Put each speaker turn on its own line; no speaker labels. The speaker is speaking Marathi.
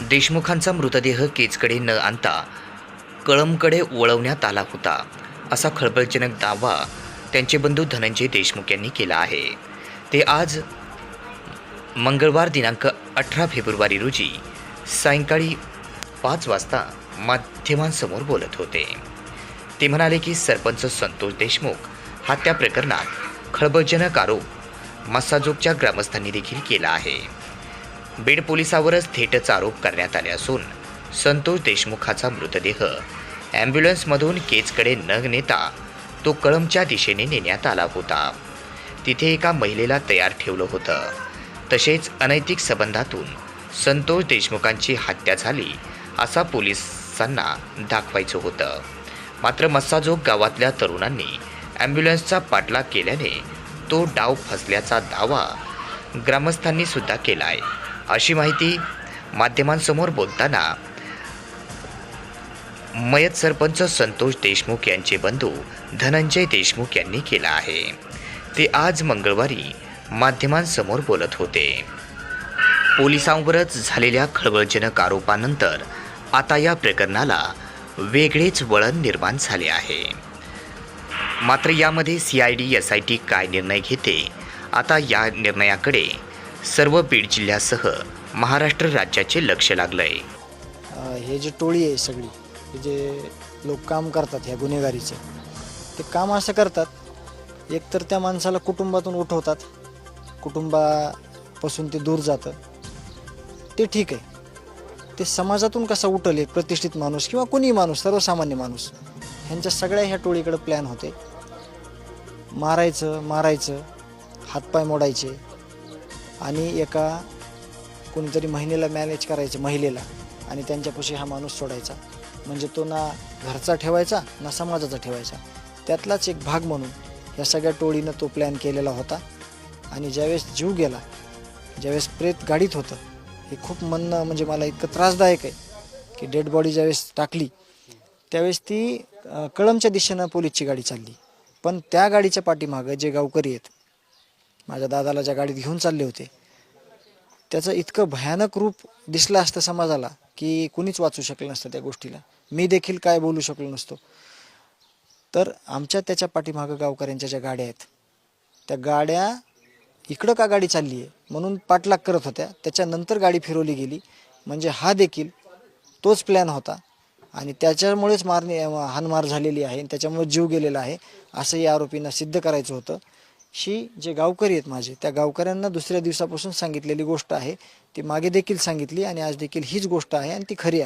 देशमुखांचा मृतदेह केचकडे न आणता कळमकडे वळवण्यात आला होता असा खळबळजनक दावा त्यांचे बंधू धनंजय देशमुख यांनी केला आहे. ते आज मंगळवार दिनांक अठरा फेब्रुवारी रोजी सायंकाळी पाच वाजता माध्यमांसमोर बोलत होते. ते म्हणाले की सरपंच संतोष देशमुख हत्या प्रकरणात खळबळजनक आरोप मसाजोगच्या ग्रामस्थांनी देखील केला आहे. बीड पोलिसावरच थेटच आरोप करण्यात आले असून संतोष देशमुखाचा मृतदेह. ॲम्ब्युलन्समधून केजकडे न नेता तो कळमच्या दिशेने नेण्यात आला होता. तिथे एका महिलेला तयार ठेवलं होतं. तसेच अनैतिक संबंधातून संतोष देशमुखांची हत्या झाली असा पोलिसांना दाखवायचं होतं. मात्र मस्साजोग गावातल्या तरुणांनी ॲम्ब्युलन्सचा पाठलाग केल्याने तो डाव फसल्याचा दावा ग्रामस्थांनी सुद्धा केला आहे अशी माहिती माध्यमांसमोर बोलताना मयत सरपंच संतोष देशमुख यांचे बंधू धनंजय देशमुख यांनी केला आहे. ते आज मंगळवारी माध्यमांसमोर बोलत होते. पोलिसांवरच झालेल्या खळबळजनक आरोपानंतर आता या प्रकरणाला वेगळेच वळण निर्माण झाले आहे. मात्र यामध्ये C I D S I T काय निर्णय घेते आता या निर्णयाकडे सर्व बीड जिल्ह्यासह महाराष्ट्र राज्याचे लक्ष लागलं
आहे हे जे टोळी आहे सगळी हे जे लोक काम करतात ह्या गुन्हेगारीचं ते काम असं करतात एकतर त्या माणसाला कुटुंबातून उठवतात कुटुंबापासून ते दूर जातं. ते ठीक आहे. ते समाजातून कसा उठल एक प्रतिष्ठित माणूस किंवा कुणीही माणूस सर्वसामान्य माणूस ह्यांच्या सगळ्या ह्या टोळीकडे प्लॅन होते. मारायचं मारायचं हातपाय मोडायचे आणि एका कोणीतरी महिनेला मॅनेज करायचं महिलेला. आणि त्यांच्यापाशी हा माणूस सोडायचा. म्हणजे तो ना घरचा ठेवायचा ना समाजाचा ठेवायचा. त्यातलाच एक भाग म्हणून या सगळ्या टोळीनं तो प्लॅन केलेला होता. आणि ज्यावेळेस जीव गेला ज्यावेळेस प्रेत गाडीत होतं हे खूप म्हणणं म्हणजे मला इतकं त्रासदायक आहे की डेड बॉडी ज्यावेळेस टाकली त्यावेळेस ती कळमच्या दिशेनं पोलीसची गाडी चालली. पण त्या गाडीच्या पाठीमागं जे गावकरी आहेत माझ्या दादाला ज्या गाडीत घेऊन चालले होते. त्याचं इतकं भयानक रूप दिसलं असतं समाजाला की कुणीच वाचू शकलं नसतं त्या गोष्टीला. मी देखील काय बोलू शकलो नसतो. तर आमच्या त्याच्या पाठीमागं गावकऱ्यांच्या ज्या गाड्या आहेत त्या गाड्या इकडं का गाडी चालली आहे म्हणून पाठलाग करत होत्या. त्याच्यानंतर गाडी फिरवली गेली. म्हणजे हा देखील तोच प्लॅन होता. आणि त्याच्यामुळेच मारणे हानमार झालेली आहे आणि त्याच्यामुळे जीव गेलेला आहे असं या आरोपींना सिद्ध करायचं होतं. शी जे गावकरी आहेत माझे त्या गावकऱ्यांना दुसऱ्या दिवसापासून सांगितलेली गोष्ट आहे. ती मागे देखील सांगितली आणि आज देखील हीच गोष्ट आहे आणि ती खरी आहे.